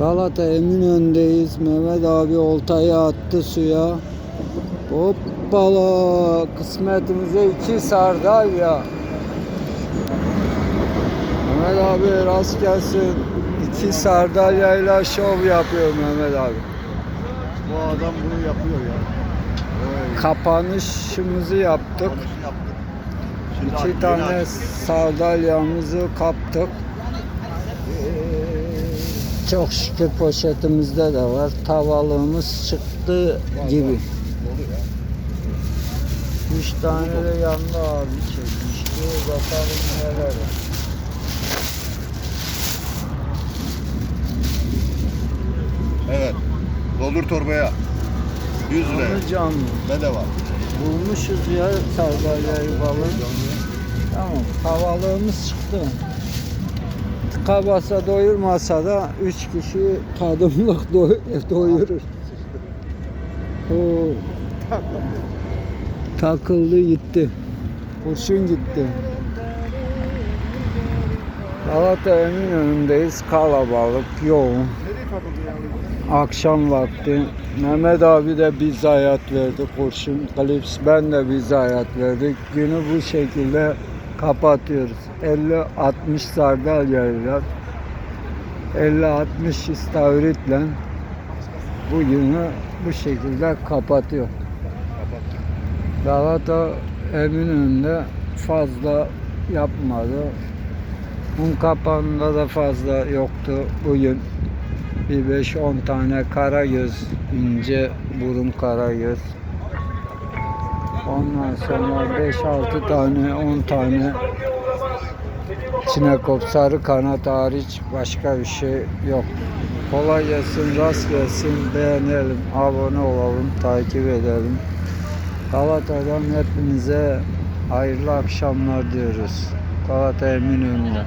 Galata Eminönü'ndeyiz. Mehmet abi oltayı attı suya. Hoppala kısmetimize iki sardalya. Mehmet abi rast gelsin. İki sardalyayla şov yapıyor Mehmet abi. Bu adam bunu yapıyor ya. Oy. Kapanışımızı yaptık. Kapanışı yaptık. Şimdi İki tane sardalyamızı kaptık. Çok şükür poşetimizde de var. Tavalığımız çıktı gibi. Üç tane de yanında abi çekmişti. Bakalım neler var. Evet. Doldur torbaya. 100 lira. Canlı. Bedava. Bulmuşuz ya sardalyayı balık. Tamam tavalığımız çıktı. Tıka basa doyurmasa da üç kişi tadımlık doy doyurur. Takıldı gitti. Kurşun gitti. Galata Eminönü'ndeyiz. Kalabalık, yoğun. Akşam vakti Mehmet abi de bize hayat verdi kurşun klips ben de bize hayat verdik günü bu şekilde kapatıyoruz 50-60 sardalyayla 50-60 istavritle bu günü bu şekilde kapatıyor. Galata Eminönü'nde fazla yapmadı. Un kapanında da fazla yoktu bugün. Bir 5-10 tane karagöz, ince burun karagöz. Ondan sonra 5-6 tane, 10 tane çinekop sarı kanat hariç başka bir şey yok. Kolay gelsin, rast gelsin, beğenelim, abone olalım, takip edelim. Galata'dan hepinize hayırlı akşamlar diyoruz. Galata Eminönü'nde.